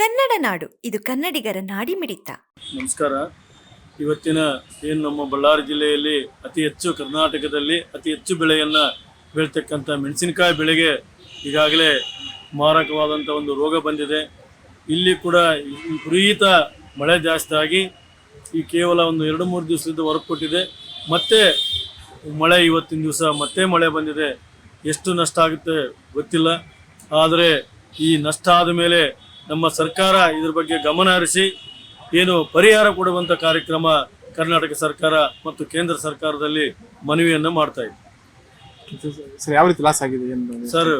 ಕನ್ನಡ ನಾಡು, ಇದು ಕನ್ನಡಿಗರ ನಾಡಿ ಮಿಡಿತ ನಮಸ್ಕಾರ. ಇವತ್ತಿನ ಏನು ನಮ್ಮ ಬಳ್ಳಾರಿ ಜಿಲ್ಲೆಯಲ್ಲಿ ಅತಿ ಹೆಚ್ಚು ಕರ್ನಾಟಕದಲ್ಲಿ ಅತಿ ಹೆಚ್ಚು ಬೆಳೆಯನ್ನು ಬೆಳೀತಕ್ಕಂಥ ಮೆಣಸಿನಕಾಯಿ ಬೆಳೆಗೆ ಈಗಾಗಲೇ ಮಾರಕವಾದಂಥ ಒಂದು ರೋಗ ಬಂದಿದೆ. ಇಲ್ಲಿ ಕೂಡ ವಿಪರೀತ ಮಳೆ ಜಾಸ್ತಿ ಆಗಿ ಈ ಕೇವಲ ಒಂದು ಎರಡು ಮೂರು ದಿವಸದಿಂದ ಹೊರಗೆ ಕೊಟ್ಟಿದೆ ಮತ್ತೆ ಮಳೆ ಇವತ್ತಿನ ದಿವಸ ಮತ್ತೆ ಮಳೆ ಬಂದಿದೆ. ಎಷ್ಟು ನಷ್ಟ ಆಗುತ್ತೆ ಗೊತ್ತಿಲ್ಲ. ಆದರೆ ಈ ನಷ್ಟ ಆದ ಮೇಲೆ ನಮ್ಮ ಸರ್ಕಾರ ಇದ್ರ ಬಗ್ಗೆ ಗಮನ ಹರಿಸಿ ಏನು ಪರಿಹಾರ ಕೊಡುವಂಥ ಕಾರ್ಯಕ್ರಮ ಕರ್ನಾಟಕ ಸರ್ಕಾರ ಮತ್ತು ಕೇಂದ್ರ ಸರ್ಕಾರದಲ್ಲಿ ಮನವಿಯನ್ನು ಮಾಡ್ತಾ ಇದ್ದೀವಿ ಸರ್ ಯಾವ ರೀತಿ ಲಾಸ್ ಆಗಿದೆ ಏನು? ಸರ್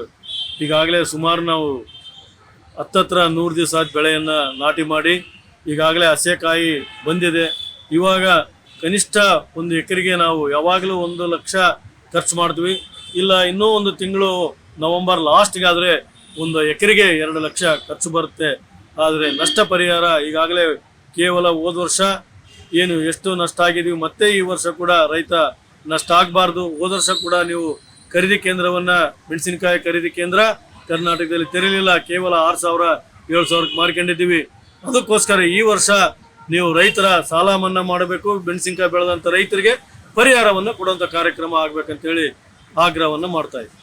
ಈಗಾಗಲೇ ಸುಮಾರು ನಾವು ಹತ್ತತ್ರ ನೂರು ದಿವಸ ಆದ ಬೆಳೆಯನ್ನು ನಾಟಿ ಮಾಡಿ ಈಗಾಗಲೇ ಹಸೆಕಾಯಿ ಬಂದಿದೆ. ಇವಾಗ ಕನಿಷ್ಠ ಒಂದು ಎಕರೆಗೆ ನಾವು ಯಾವಾಗಲೂ ಒಂದು ಲಕ್ಷ ಖರ್ಚು ಮಾಡ್ತೀವಿ. ಇಲ್ಲ ಇನ್ನೂ ಒಂದು ತಿಂಗಳು ನವೆಂಬರ್ ಲಾಸ್ಟ್ಗಾದರೆ ಒಂದು ಎಕರೆಗೆ ಎರಡು ಲಕ್ಷ ಖರ್ಚು ಬರುತ್ತೆ. ಆದರೆ ನಷ್ಟ ಪರಿಹಾರ ಈಗಾಗಲೇ ಕೇವಲ ಹೋದ ವರ್ಷ ಏನು ಎಷ್ಟು ನಷ್ಟ ಆಗಿದೀವಿ, ಮತ್ತೆ ಈ ವರ್ಷ ಕೂಡ ರೈತ ನಷ್ಟ ಆಗಬಾರ್ದು. ಹೋದ ವರ್ಷ ಕೂಡ ನೀವು ಖರೀದಿ ಕೇಂದ್ರವನ್ನು, ಮೆಣಸಿನಕಾಯಿ ಖರೀದಿ ಕೇಂದ್ರ ಕರ್ನಾಟಕದಲ್ಲಿ ತೆರಲಿಲ್ಲ ಕೇವಲ ಆರು ಸಾವಿರ, ಏಳು ಸಾವಿರಕ್ಕೆ ಮಾರ್ಕೊಂಡಿದ್ದೀವಿ. ಅದಕ್ಕೋಸ್ಕರ ಈ ವರ್ಷ ನೀವು ರೈತರ ಸಾಲ ಮನ್ನಾ ಮಾಡಬೇಕು. ಮೆಣಸಿನಕಾಯಿ ಬೆಳೆದಂಥ ರೈತರಿಗೆ ಪರಿಹಾರವನ್ನು ಕೊಡುವಂಥ ಕಾರ್ಯಕ್ರಮ ಆಗಬೇಕಂತೇಳಿ ಆಗ್ರಹವನ್ನು ಮಾಡ್ತಾ ಇದ್ದೀವಿ.